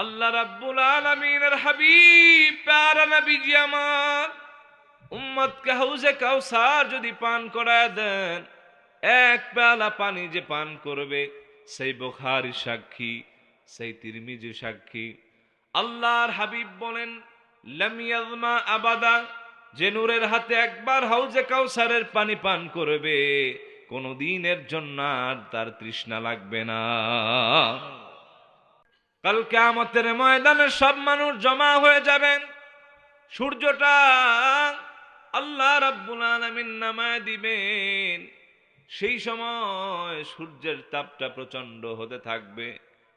আল্লাহ রাব্বুল আলামিনের হাবিব, প্যারা নবীজি আমার, উম্মতকে হাউজে কাউসার যদি পান করায় দেন, এক পেয়ালা পানি যে পান করবে, সেই বুখারী সাক্ষী, সেই তিরমিজি সাক্ষী। আল্লাহর হাবিব বলেন, লাম ইয়াজমা আবাদা, যে নূরের হাতে একবার হাউজে কাউসারের পানি পান করবে কোনো দিনের জন্য আর তার তৃষ্ণা লাগবে না। কাল কেয়ামতের ময়দানে সব মানুষ জমা হয়ে যাবেন। সূর্যটা আল্লাহ রাব্বুল আলামিন নামায় দিবেন। সেই সময় সূর্যের তাপটা প্রচণ্ড হতে থাকবে,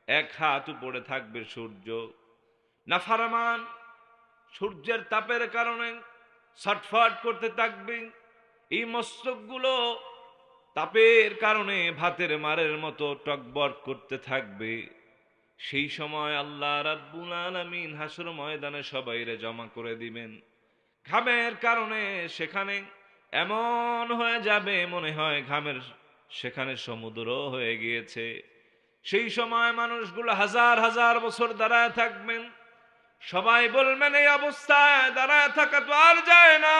এক হাত উপরে থাকবে সূর্য। নাফারমান, সূর্যের তাপের কারণে ছটফট করতে থাকবে। এই মস্তকগুলো তাপের কারণে ভাতের মারের মতো টকবট করতে থাকবে। সেই সময় আল্লাহ রাব্বুল আলামিন হাসর ময়দানে সবাইরে জমা করে দিবেন। ঘামের কারণে সেখানে এমন হয়ে যাবে মনে হয় ঘামের সেখানে সমুদ্র হয়ে গিয়েছে। সেই সময় মানুষগুলো হাজার হাজার বছর দাঁড়ায় থাকবেন। সবাই বলবেন, এই অবস্থায় দাঁড়ায় থাকা তো আর যায় না।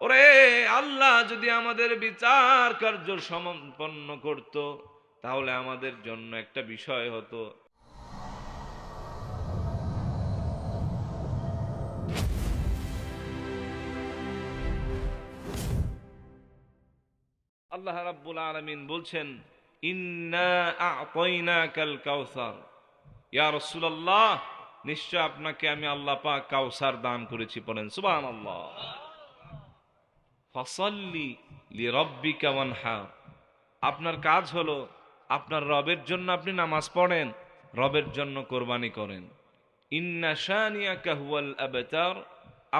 ওরে আল্লাহ যদি আমাদের বিচার কার্য সম্পন্ন করত তাহলে আমাদের জন্য একটা বিষয় হতো। আল্লাহ রাব্বুল আলামিন বলছেন ইয়া নিশ্চয় আপনাকে আমি আল্লাহ পাক কাউসার দান করেছি বলেন, সুবহানাল্লাহ। ফাসাল্লি লিরাব্বিকা ওয়ানহার আপনার কাজ হলো আপনার রবের জন্য আপনি নামাজ পড়েন, রবের জন্য কোরবানি করেন। ইন্না শানিয়াকা হুয়াল আবতার,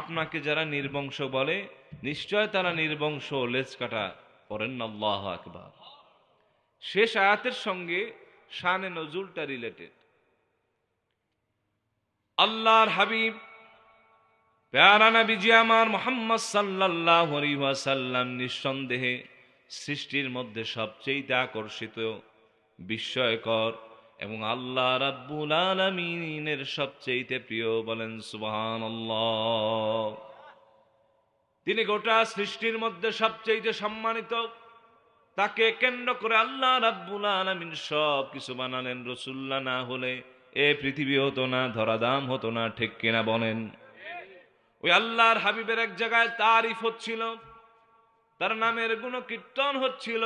আপনাকে যারা নির্বংশ বলে, নিশ্চয় তারা নির্বংশ লেজ কাটা পড়েন আল্লাহ আকবার। শেষ আয়াতের সঙ্গে শানে নজুলটা রিলেটেড আল্লাহর হাবিব, প্যারা নবীজি আমার মোহাম্মদ সাল্লাল্লাহু আলাইহি ওয়াসাল্লাম নিঃসন্দেহে সৃষ্টির মধ্যে সবচেয়ে আকর্ষিত বিস্ময়কর এবং আল্লাহ রাব্বুল আলামিনের সবচেয়ে প্রিয় বলেন, সুবহানাল্লাহ। তিনি গোটা সৃষ্টির মধ্যে সবচেয়ে সম্মানিত। তাকে কেন্দ্র করে আল্লাহ রাব্বুল আলামিন সব কিছু বানালেন। রসুল্লাহ না হলে এ পৃথিবী হতো না ধরাদাম হতো না, ঠিক কিনা বলেন? ওই আল্লাহর হাবিবের এক জায়গায় তারিফ হচ্ছিল, তার নামের গুণ কীর্তন হচ্ছিল।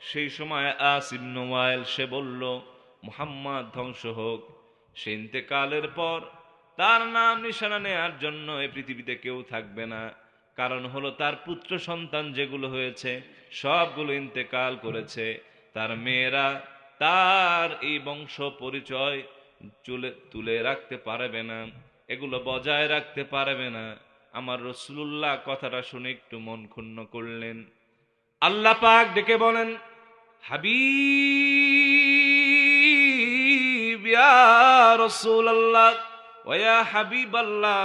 সেই সময় আসিম নোয়াইল সে বলল, মুহাম্মদ, ধ্বংস হোক। সে ইন্তেকালের পর তার নাম নিশানা নেয়ার জন্য এ পৃথিবীতে কেউ থাকবে না। কারণ হলো তার পুত্র সন্তান যেগুলো হয়েছে, সবগুলো ইন্তেকাল করেছে। তার মেয়েরা তার এই বংশ পরিচয় চুলে, তুলে রাখতে পারবে না, এগুলো বজায় রাখতে পারবে না। আমার রসুল্লাহ কথাটা শুনে একটু মন ক্ষুণ্ণ করলেন। আল্লাহ পাক ডেকে বলেন, হাবিব, ইয়া রাসূলুল্লাহ, ওয়া ইয়া হাবিবাল্লাহ,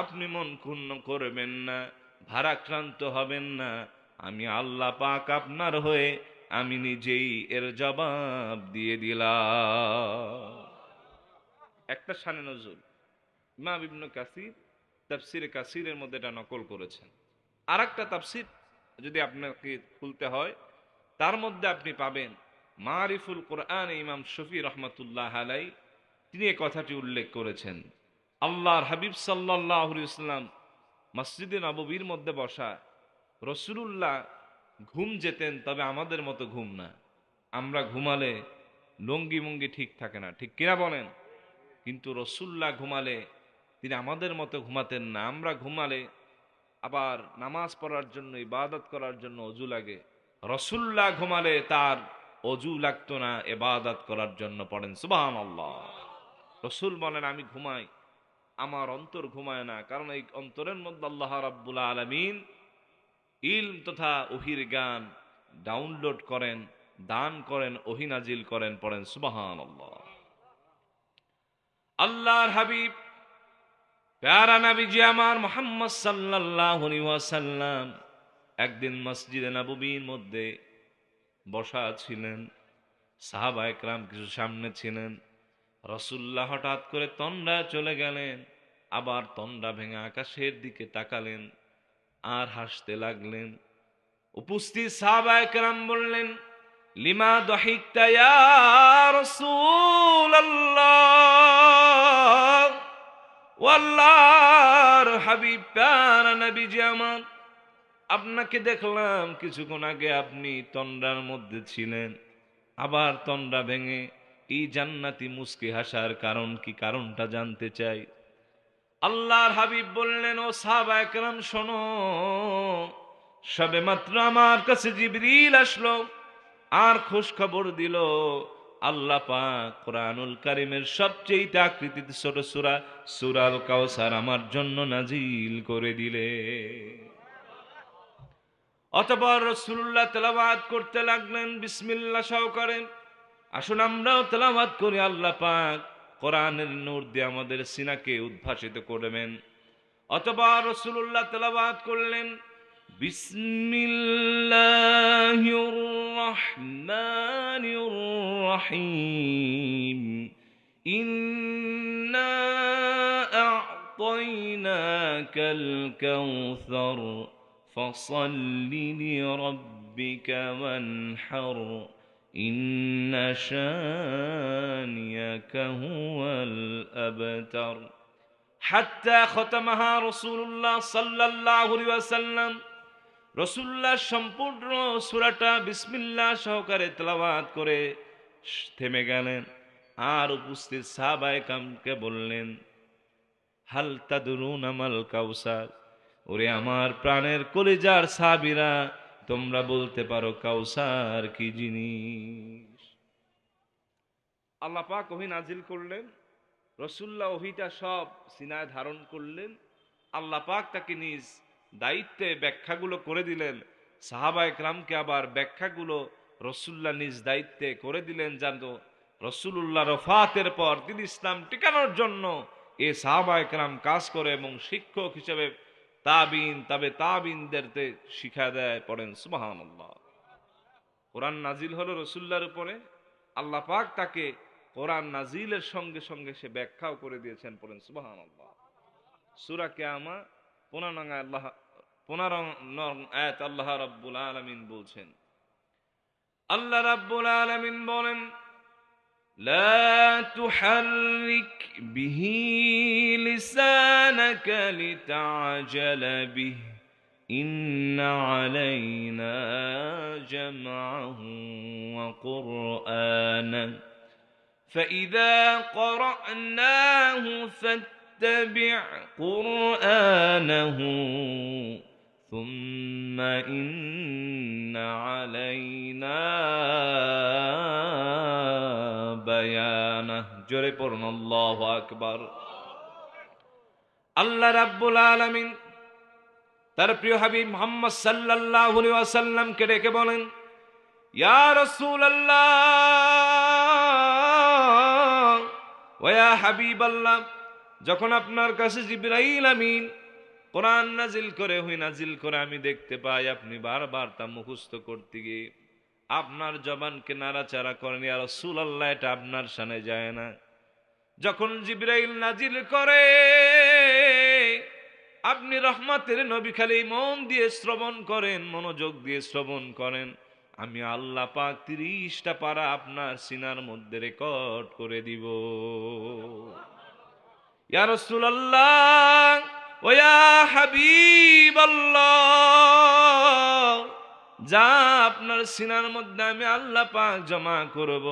আপনি মন ক্ষুণ্ণ করবেন না, ভারাক্রান্ত হবেন না। আমি আল্লাহ পাক আপনার হয়ে আমি নিজেই এর জবাব দিয়ে দিলাম। একটা শানে নজরুল, ইমাম ইবনু কাসির তাফসির কাসিরের মধ্যে এটা নকল করেছেন। আর একটা তাফসির যদি আপনাকে খুলতে হয়, তার মধ্যে আপনি পাবেন মারিফুল কোরআন ইমাম শফি রহমতুল্লাহ আলাই, তিনি এ কথাটি উল্লেখ করেছেন। আল্লাহর হাবিব সাল্লাহ ইসলাম মসজিদে নববীর মধ্যে বসা, রসুলুল্লাহ ঘুম যেতেন, তবে আমাদের মতো ঘুম না। আমরা ঘুমালে লঙ্গি মঙ্গি ঠিক থাকে না, ঠিক কিনা বলেন? কিন্তু রসুল্লাহ ঘুমালে, তিনি আমাদের মতো ঘুমাতেন না। আমরা ঘুমালে আবার নামাজ পড়ার জন্য, ইবাদত করার জন্য অজু লাগে। রসুল্লাহ ঘুমালে তার অজু লাগতো না এবাদত করার জন্য পড়েন। সুবাহ আল্লাহ রসুল বলেন, আমি ঘুমাই। আমার অন্তর ঘুমায় না। কারণ এই অন্তরের মধ্যে আল্লাহ রাব্বুল আলমিন ইলম তথা ওহির গান ডাউনলোড করেন, দান করেন, ওহিনাজিল করেন, পড়েন। সুবাহান আল্লাহ আল্লাহর হাবিব প্যারা নবীজি আমার মোহাম্মদ সাল্লাল্লাহু আলাইহি ওয়াসাল্লাম একদিন মসজিদে নববীর মধ্যে বসা ছিলেন, সাহাবা একরাম কিছু সামনে ছিলেন। রসুল্লাহ হঠাৎ করে তন্ডা চলে গেলেন, আবার তন্ডা ভেঙে আকাশের দিকে তাকালেন, আর হাসতে লাগলেন। উপস্থিত সাহাবা একরাম বললেন, লিমা দহিকতা ইয়া রাসূলুল্লাহ? ওয়াল্লাহর হাবিব, প্যারা নবীজি আমার। আপনাকে দেখলাম কিছুক্ষণ আগে আপনি তন্ডার মধ্যে ছিলেন, আবার তন্ডা ভেঙে এই জান্নাতি মুস্কি হাসার কারণ কি কারণটা জানতে চাই। আল্লাহর হাবিব বললেন, ও সাহাবা একরাম, শোনো সবে মাত্র আমার কাছে জিবরিল আসলো, আর খোঁজ খবর দিল আল্লাহ পাক কোরআনুল কারিমের সবচেয়ে আকৃতিতে ছোট সুরা সুরাল কাউসার আমার জন্য নাজিল করে দিলে। অতপর রসুল্লাহ তেলাবাদ করতে লাগলেন বিসমিল্লা সহকারে। আসুন আমরাও তেলাবাদ করি, আল্লাহ পাক কোরআনের নূর দিয়ে আমাদের সিনাকে উদ্ভাসিত করবেন অতপর রসুল্লাহ তেলাবাদ করলেন بسم الله الرحمن الرحيم إنا أعطيناك الكوثر فصل لربك وانحر إن شانيك هو الأبتر حتى ختمها رسول الله صلى الله عليه وسلم রসুল্লাহ সম্পূর্ণ সুরাটা বিসমিল্লাহ সহকারে তেলাওয়াত করে থেমে গেলেন। আর উপস্থিত সাহাবায়ে কামকে বললেন, হাল তাদরুন আমাল কাউসার? ওরে আমার প্রাণের কলিজার সাবিরা তোমরা বলতে পারো কাউসার কি জিনিস? আল্লাহ পাক ওহি নাজিল করলেন, রসুল্লাহ ওহিটা সব সিনায় ধারণ করলেন। আল্লাহ পাক তাকে নিজ দায়িত্বে ব্যাখ্যাগুলো করে দিলেন। সাহাবা একরামকে আবার ব্যাখ্যাগুলো রসুল্লাহ নিজ দায়িত্বে করে দিলেন জানো রসুল্লাহ রফাতের পর তিনি ইসলাম টিকানোর জন্য এ সাহাবা একরাম কাজ করে এবং শিক্ষক হিসেবে তাবিন, তবে তাবিনদেরতে শিখা দেয় পড়েন সুবাহান কোরআন নাজিল হলো রসুল্লার উপরে। আল্লাহ পাক তাকে কোরআন নাজিলের সঙ্গে সঙ্গে সে ব্যাখ্যাও করে দিয়েছেন পড়েন আল্লাহ সুরা কেয়ামা পনেরো আল্লাহ পনেরো নং আয়াত আল্লাহ রাব্বুল আলামিন বলছেন আল্লাহ রাব্বুল আলামিন বলেন لا تحرك به لسانك لتعجل به إن علينا جمعه وقرآنه فإذا قرأناه فاتبع قرآنه ثم إن علينا بيانه জোরে পড়ুন আল্লাহু আকবার আল্লাহ রাব্বুল আলামিন তার প্রিয় হাবিব মোহাম্মদ সাল্লাল্লাহু আলাইহি ওয়াসাল্লামকে ডেকে বলেন ইয়া রাসূলুল্লাহ ওয়া ইয়া হাবিবাল্লাহ যখন আপনার কাছে জিবরাইল আমিন কোরআন নাজিল করে হুই নাজিল করে আমি দেখতে পাই, আপনি বারবার তা মুখস্থ করতে গিয়ে আপনার জবানকে নাড়াচাড়া করেন আর রসুল আল্লাহ এটা আপনার সামনে যায় না। যখন জিব্রাইল নাজিল করে, আপনি রহমাতের নবী খালি মন দিয়ে শ্রবণ করেন, মনোযোগ দিয়ে শ্রবণ করেন। আমি আল্লাহ পাক তিরিশটা পারা আপনার সিনার মধ্যে রেকর্ড করে দিব। ইয়া রাসূলুল্লাহ ও ইয়া হাবিবাল্লাহ। যা আপনার সিনার মধ্যে আমি আল্লাহ পাক জমা করব,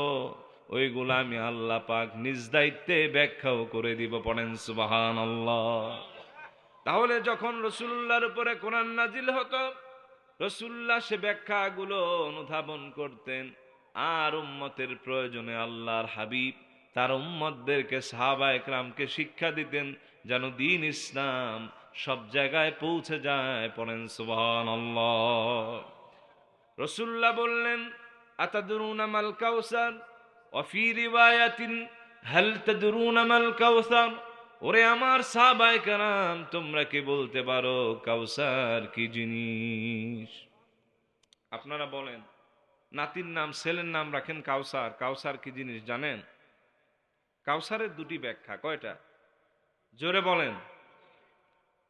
ওইগুলো আমি আল্লাহ পাক নিজ দায়িত্বে ব্যাখ্যাও করে দিব, পড়েন সুবাহান তাহলে যখন রসুল্লাহর উপরে কোরআন নাজিল হতো রসুল্লাহ সে ব্যাখ্যাগুলো অনুধাবন করতেন, আর উম্মতের প্রয়োজনে আল্লাহর হাবিব তার উম্মতদেরকে সাহাবা একরামকে শিক্ষা দিতেন যেন দিন ইসলাম সব জায়গায় পৌঁছে যায়, পড়েন সুবাহান রসুল্লাহ বললেন, আতাদরুন আমাল কাউসার অফি রিওয়ায়াতিন, হাল তাদরুন আমাল কাউসার ওরে আমার সাহাবায়ে কারাম তোমরা কি বলতে পারো কাউসার কি জিনিস? আপনারা বলেন, নাতির নাম, ছেলের নাম রাখেন কাউসার কাউসার কি জিনিস জানেন? কাউসারের দুটি ব্যাখ্যা, কয়টা? জোরে বলেন।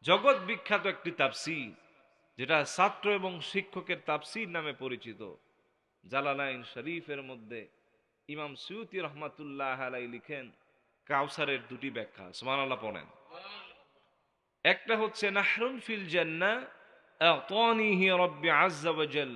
জগৎ বিখ্যাত একটি তাপসির যেটা ছাত্র এবং শিক্ষকের তাপসির নামে পরিচিত। জালালাইন শরীফের মধ্যে ইমাম সৈয়দি রহমাতুল্লাহ আলাই লিখেন কাউসারের দুটি ব্যাখ্যা। সুমান আল্লাহ পড়েন। একটা হচ্ছে, নাহরুন ফিল জান্না আতানিহি রব্বি আজ্জা ওয়াজাল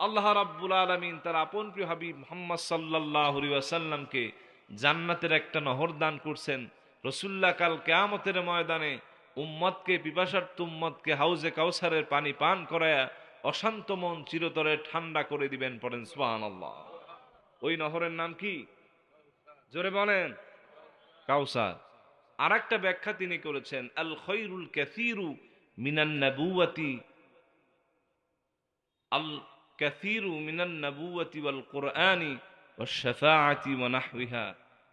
আল্লাহ রাব্বুল আলামিন তার আপন প্রিয় হাবিব মুহাম্মদ সাল্লাল্লাহু আলাইহি ওয়াসাল্লামকে জান্নাতের একটা নহর দান করছেন। রসুল্লাহ কাল কেয়ামতের ময়দানে উম্মতকে, পিপাসার্থ উম্মতকে হাউজে কাউসারের পানি পান করায়া অশান্ত মন চিরতরে ঠান্ডা করে দিবেন পড়েন, সুবহানাল্লাহ। ওই নহরের নাম কি? জোরে বলেন। কাউসার। আর একটা ব্যাখ্যা তিনি করেছেন, আল খৈরুল ক্যাসিরু মিনান নাবুয়াতি আল ক্যাসিরু মিনান নাবুয়াতি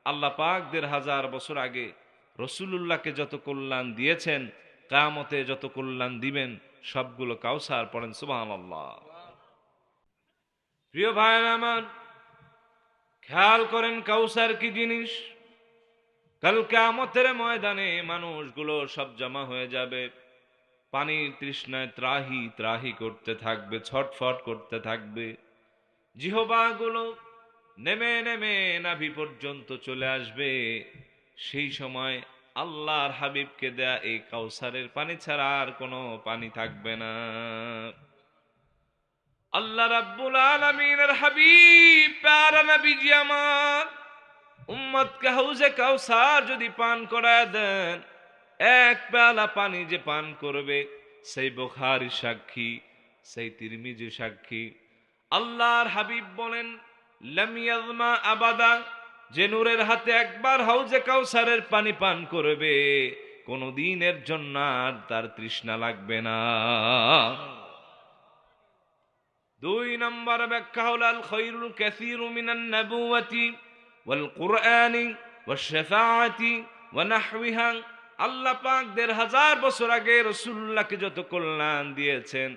আল্লাহ পাক দেড় হাজার বছর আগে রসুলুল্লাহকে যত কল্যাণ দিয়েছেন কামতে যত কল্যাণ দিবেন, সবগুলো কাউসার পড়েন, সুবহানাল্লাহ। প্রিয় ভাইয়ের আমার, খেয়াল করেন কাউসার কি জিনিস? কাল কামতের ময়দানে মানুষগুলো সব জমা হয়ে যাবে। পানির তৃষ্ণায় ত্রাহি ত্রাহি করতে থাকবে, ছটফট করতে থাকবে। জিহবাগুলো নেমে নেমে নাভি পর্যন্ত চলে আসবে। সেই সময় আল্লাহর হাবিবকে দেয়া এই কাউসারের পানি ছাড়া আর কোনো পানি থাকবে না। আল্লাহ রাব্বুল আলামিনের হাবিব, প্যারা আমার, উম্মতকে হাউজে কাউসার যদি পান করায় দেন এক পেয়ালা পানি যে পান করবে, সেই বোখারি সাক্ষী, সেই তিরমিজি সাক্ষী। আল্লাহর হাবিব বলেন লামিয়াজমা আবাদা, যে নূরের হাতে একবার হাউজে কাউসারের পানি পান করবে কোনো দিনের জন্য আর তার তৃষ্ণা লাগবে না। দুই নম্বর ব্যাখ্যা হল, আল খৈরুল কাসীরু মিনান নাবুওয়াতি ওয়াল কুরআনি ওয়াশ শাফাআতি ওয়া নাহওয়িহা আল্লাহ পাক দেড় হাজার বছর আগে রসুল্লাহকে যত কল্যাণ দিয়েছেন,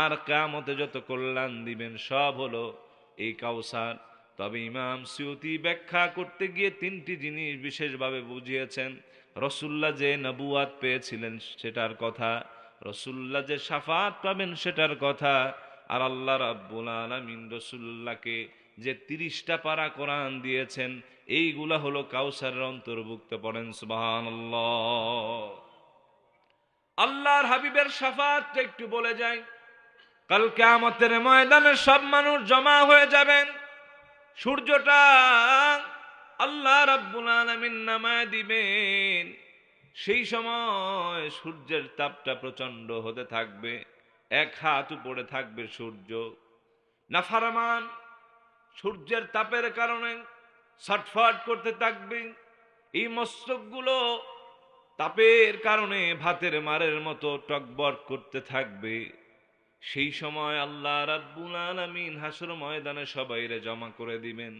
আর কামতে যত কল্যাণ দিবেন, সব হলো এই কাউসার। তবে ইমাম সিউতি ব্যাখ্যা করতে গিয়ে তিনটি জিনিস বিশেষভাবে বুঝিয়েছেন। রসুল্লাহ যে নবুয়াত পেয়েছিলেন, সেটার কথা। রসুল্লাহ যে সাফাত পাবেন, সেটার কথা। আর আল্লাহ রাব্বুল আলামিন রসুল্লাহকে যে তিরিশটা পারা কোরআন দিয়েছেন, এইগুলা হলো কাউসারের অন্তর্ভুক্ত। পড়েন সুবহানাল্লাহ। আল্লাহর হাবিবের সাফাত একটু বলে যায় কালকে কিয়ামতের ময়দানে সব মানুষ জমা হয়ে যাবেন। সূর্যটা আল্লাহ রাব্বুল আলামিন নামায় দিবেন। সেই সময় সূর্যের তাপটা প্রচণ্ড হতে থাকবে। এক হাত উপরে থাকবে সূর্য। নাফারমান, সূর্যের তাপের কারণে ছটফট করতে থাকবে। এই মস্তকগুলো তাপের কারণে ভাতের মারের মতো টকবট করতে থাকবে। সেই সময় আল্লাহ রাব্বুল আলামিন হাসর ময়দানে সবাইরে জমা করে দিবেন।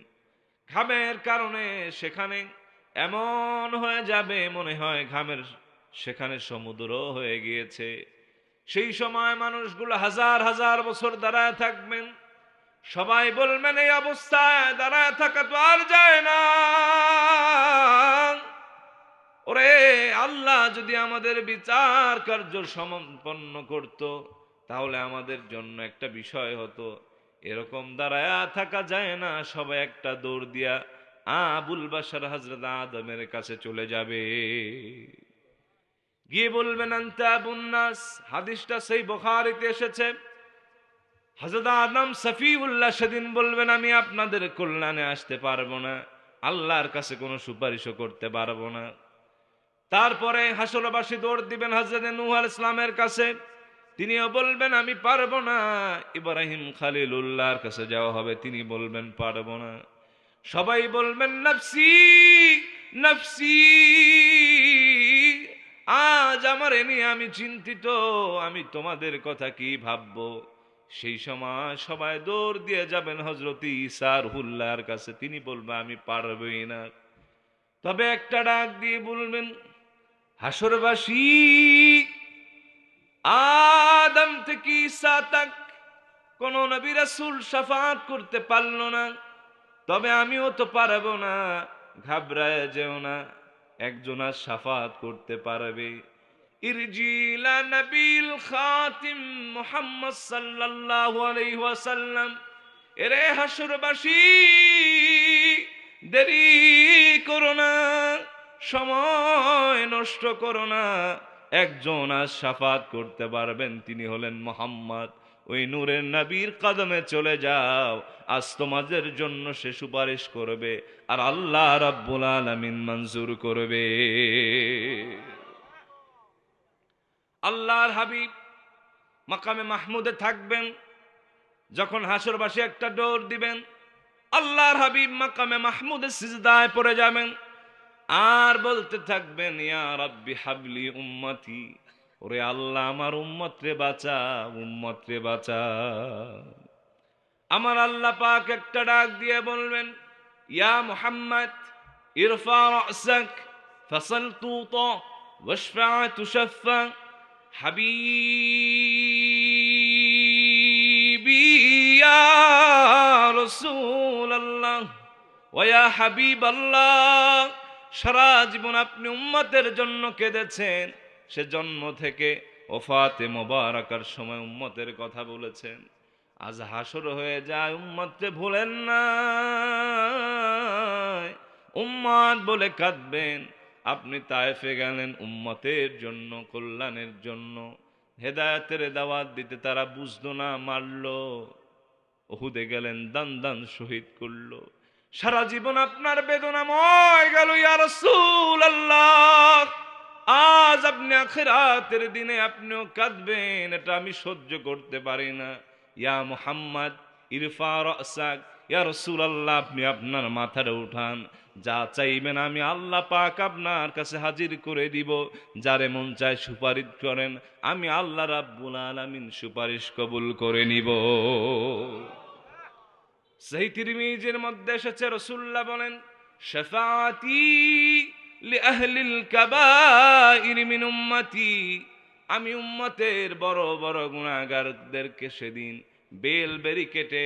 ঘামের কারণে সেখানে এমন হয়ে যাবে মনে হয় ঘামের সেখানে সমুদ্র হয়ে গিয়েছে। সেই সময় মানুষগুলো হাজার হাজার বছর দাঁড়ায় থাকবেন। সবাই বলবেন, এই অবস্থায় দাঁড়ায় থাকা তো আর যায় না। ওরে আল্লাহ যদি আমাদের বিচার কার্য সম্পন্ন করত, তাহলে আমাদের জন্য একটা বিষয় হতো। এরকম দাঁড়ায়া থাকা যায় না, সবাই একটা দৌড় দিয়া আবুল বাসার হজরত আদমের কাছে চলে যাবে। গিয়ে বলবেন, আন্তা আবুন্নাস, হাদিসটা সেই বখারিতে এসেছে। হজরত আদম সফিউল্লাহ সেদিন বলবেন, আমি আপনাদের কল্যাণে আসতে পারব না, আল্লাহর কাছে কোনো সুপারিশও করতে পারব না। তারপরে হাসরবাসী দৌড় দিবেন হজরত নূহ আল ইসলামের কাছে। তিনিও বলবেন, আমি পারব না, ইব্রাহিম খালিল উল্লাহর কাছে যাওয়া হবে, তিনি বলবেন, পারব না। সবাই বলবেন, নফসি নফসি। আজ আমার এ নিয়ে আমি চিন্তিত, আমি তোমাদের কথা কি ভাববো? সেই সময় সবাই দৌড় দিয়ে যাবেন হজরত ইসার হুল্লার কাছে, তিনি বলবেন আমি পারবই না। তবে একটা ডাক দিয়ে বলবেন হাসরবাসী আদম থেকে ঈসা তাক, কোন নবী রাসূল শাফাত করতে পারল না। তবে আমিও তো পারব না, ঘাবড়ায় যেও না। একজন আর শাফাত করতে পারবে। ইরজিলা খাতিম দেরি করো না, সময় নষ্ট করো না। একজন আজ সাফাত করতে পারবেন, তিনি হলেন মোহাম্মদ। ওই নূরের নবীর কদমে চলে যাও। আজ তোমাদের জন্য সে সুপারিশ করবে আর আল্লাহ রাব্বুল আলামিন মঞ্জুর করবে। আল্লাহর হাবিব মাকামে মাহমুদে থাকবেন, যখন হাসরবাসী একটা ডোর দিবেন, আল্লাহর হাবিব মাকামে মাহমুদে সিজদায় পড়ে যাবেন, আর বলতে থাকবেন, ইয়া রাব্বি হাবলি উম্মতি। ওরে আল্লাহ, আমার উম্মত রে বাঁচা উম্মত রে বাঁচা। আমার আল্লাহ পাক একটা ডাক দিয়ে বলবেন, ইয়া মুহাম্মদ, ইরফা রাসাক ফসল তুতা ওয়াশফা তুশফা, হাবিবি ইয়া রাসূলুল্লাহ, ওয়া হাবিবাল্লাহ। সারা জীবন আপনি উম্মতের জন্য কেঁদেছেন। সে জন্ম থেকে ওফাতে মোবারকার সময় উম্মতের কথা বলেছেন। আজ হাসর হয়ে যায়, উম্মতকে ভুলেন না উম্মত বলে কাঁদবেন, আপনি তায়েফে গেলেন উম্মতের জন্য, কল্যাণের জন্য। হেদায়তের দাওয়াত দিতে তারা বুঝতো না, মারলো। ওহুদে গেলেন, দান দান শহীদ করল। সারা জীবন আপনার বেদনাময় গেল, ইয়া রাসূলুল্লাহ। আজ আপনি আখিরাতের দিনে আপনিও কাঁদবেন, এটা আমি সহ্য করতে পারি না। ইয়া মুহাম্মদ, ইরফা রাসাক, ইয়া রাসূলুল্লাহ, আপনি আপনার মাথাটা উঠান। যা চাইবেন আমি আল্লাহ পাক আপনার কাছে হাজির করে দিব। যারে মন চায় সুপারিশ করেন, আমি আল্লাহ রাব্বুল আলামিন সুপারিশ কবুল করে নিব। সেই তিরমিজের মধ্যে এসেছে রসুল্লাহ বলেন শেফাতি লিআহলিল কাবাইর মিন উম্মতি। আমি উম্মতের বড় বড় গুণাগারদেরকে সেদিন বেল বেরি কেটে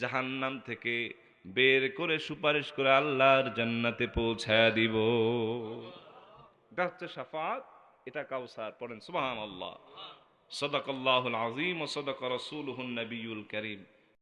জাহান্নাম থেকে বের করে সুপারিশ করে আল্লাহর জান্নাতে পৌঁছায় দিব। এটা হচ্ছে শাফাত, এটা কাউসার, পড়েন সুবহানাল্লাহ। সদাকাল্লাহুল আযীম ও সদাকা রাসূলুহুন নবিয়ুল কারীম।